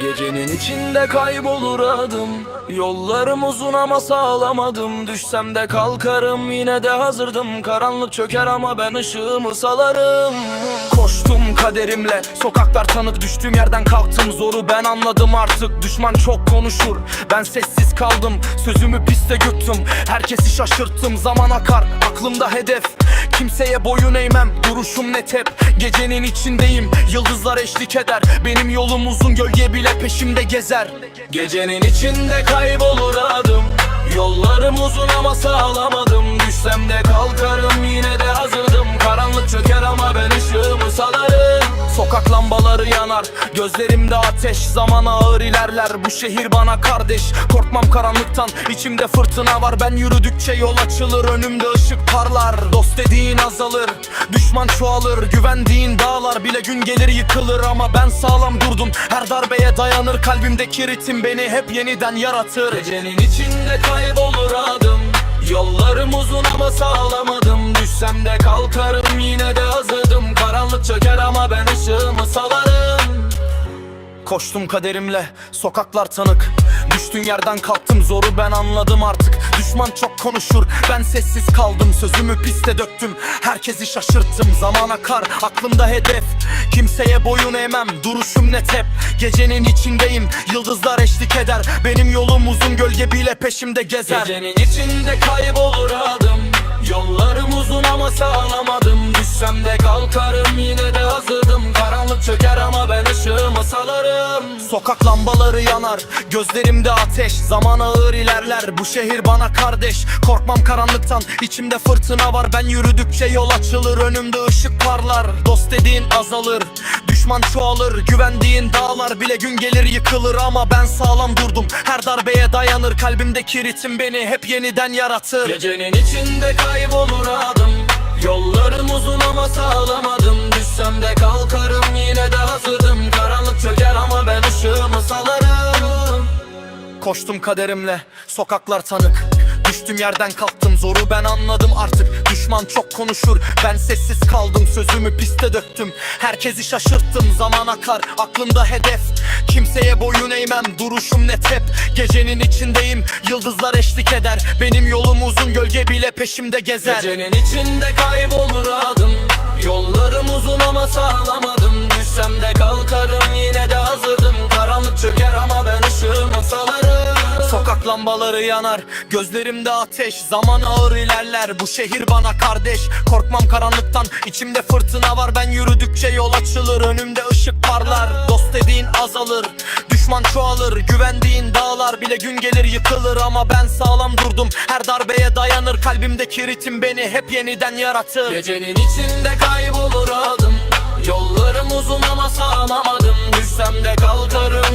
Gecenin içinde kaybolur adım. Yollarım uzun ama sağlamadım. Düşsem de kalkarım. Yine de hazırdım. Karanlık çöker ama ben ışığımı salarım. Koştum kaderimle. Sokaklar tanık. Düştüğüm yerden kalktım. Zoru ben anladım artık. Düşman çok konuşur. Ben sessiz kaldım. Sözümü piste yuttum Herkesi şaşırttım. Zaman akar. Aklımda hedef. Kimseye boyun eğmem. Duruşum net hep. Gecenin içindeyim. Yıldızlar eşlik eder. Benim yolum uzun. Gölge bile peşimde gezer. Gecenin içinde kaybolur adım. Yollarım uzun ama sağlamadım. Düşsem de kalkarım yine de hazırdım Sokak lambaları yanar Gözlerimde ateş. Zaman ağır ilerler Bu şehir bana kardeş. Korkmam karanlıktan içimde fırtına var. Ben yürüdükçe yol açılır Önümde ışık parlar. Dost dediğin azalır Düşman çoğalır. Güvendiğin dağlar bile gün gelir yıkılır. Ama ben sağlam durdum Her darbeye dayanır. Kalbimdeki ritim beni hep yeniden yaratır. Gecenin içinde kaybolur adım. Yollarım uzun ama sağlamadım. Düşsem Koştum kaderimle sokaklar tanık. Düştüğün yerden kalktım zoru ben anladım artık. Düşman çok konuşur ben sessiz kaldım. Sözümü piste döktüm herkesi şaşırttım. Zaman akar aklımda hedef. Kimseye boyun eğmem duruşum net hep. Gecenin içindeyim yıldızlar eşlik eder. Benim yolum uzun gölge bile peşimde gezer. Gecenin içinde kaybolur adım salarım Sokak lambaları yanar Gözlerimde ateş Zaman ağır ilerler Bu şehir bana kardeş Korkmam karanlıktan içimde fırtına var Ben yürüdükçe yol açılır Önümde ışık parlar Dost dediğin azalır Düşman çoğalır Güvendiğin dağlar bile gün gelir yıkılır Ama ben sağlam durdum Her darbeye dayanır Kalbimdeki ritim beni hep yeniden yaratır. Gecenin içinde kaybolur adım Yollarım uzun ama sağlamadım Düşsem de kalkarım yine de hazırdım Koştum kaderimle sokaklar tanık. Düştüm yerden kalktım zoru ben anladım artık. Düşman çok konuşur ben sessiz kaldım Sözümü piste döktüm. Herkesi şaşırttım Zaman akar aklımda hedef. Kimseye boyun eğmem duruşum net hep. Gecenin içindeyim yıldızlar eşlik eder. Benim yolum uzun gölge bile peşimde gezer. Gecenin içinde kaybolur adım. Yollarım uzun ama sağlamadım. Düşsem de kalkarım yine de Sokak lambaları yanar Gözlerimde ateş. Zaman ağır ilerler Bu şehir bana kardeş. Korkmam karanlıktan içimde fırtına var. Ben yürüdükçe yol açılır Önümde ışık parlar. Dost dediğin azalır Düşman çoğalır. Güvendiğin dağlar bile gün gelir yıkılır. Ama ben sağlam durdum Her darbeye dayanır. Kalbimdeki ritim beni hep yeniden yaratır. Gecenin içinde kaybolur adım. Yollarım uzun ama sağlamadım Düşsem de kalkarım